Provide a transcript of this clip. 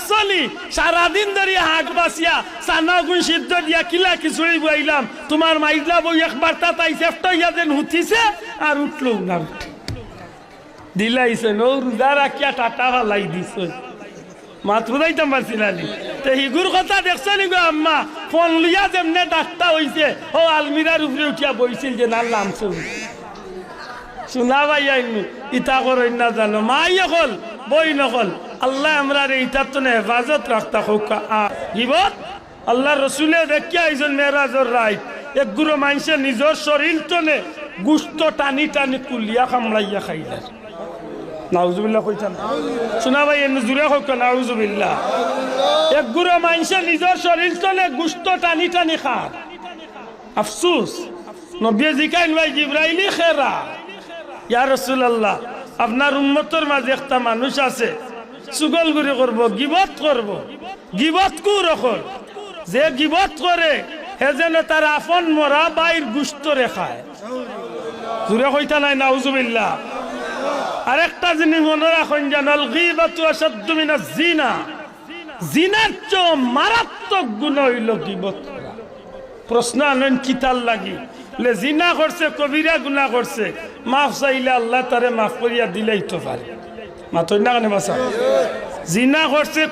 দেখছলি সারাদিন ধরে হাঁক বাসিয়া সানা গুণ সিদ্ধ দিয়া কিলা খিচুড়ি বইলাম। তোমার মাইজলা বই একবার তাই চেষ্টা উঠিছে আর উঠল না উঠে। দিলাইছে, নৌ রোজা রাখিয়া টাটা ভালাই দিছ। মাত বুঝাইতাম পারছিলানি তে হিগুর কথা দেখছনি গো আম্মা? ফোন লিয়া যেমনে ডাক্তা হইছে ও আলমিরার উপরে উঠিয়া বইছিল যে না শুনি শোনা ভাই আইনু ইতা করেন না জানো মাই অকল বই নকল। আল্লাহ আমরা ইতার তো হেফাজত রাখতা হোক। গিবত আল্লাহ রসুলে দেখিয়া আইজন মেরাজর রাইট এক গুরু মানুষে নিজের শরীর টনে গুস্ত টানি টানি কুলিয়া কামড়াইয়া খাইলার নাউজুবিল্লাহ কইতাম। শোনা ভাই এনে জুড়ে হোক, নাউজুবিল্লাহ। এক গুরু মানুষে নিজের শরীর টনে গুস্ত টানি টানি খার আফসুস নবী জিকাইন ভাই জিব্রাইলি খেরা। ইয়া রসুলাল্লাহ, আপনার উন্মতর মাঝে একটা মানুষ আছে চুগলগুড়ি করব, গিবত করব। গিবত কু রকম যে গিবত করে হে যেন তার আপন মরা বাইর গুস্ত রেখায় জুড়ে কইতা নাই নাউজুবিল্লাহ আরেকটা জিনিস মনে রাখুন জানাল গিবাতু আসাদ্দু মিনাজ জিনা। জিনার চ মারাত্মক গুণ হইল গিবত করা প্রশ্ন আনেন কিতাল লাগি? লে, জিনা করছে কবিরা গুণা করছে মাফ চাইলে আল্লাহ তারে মাফ করিয়া দিলেই তো পারে। মাতই না মাসা বাসা জিনা করছে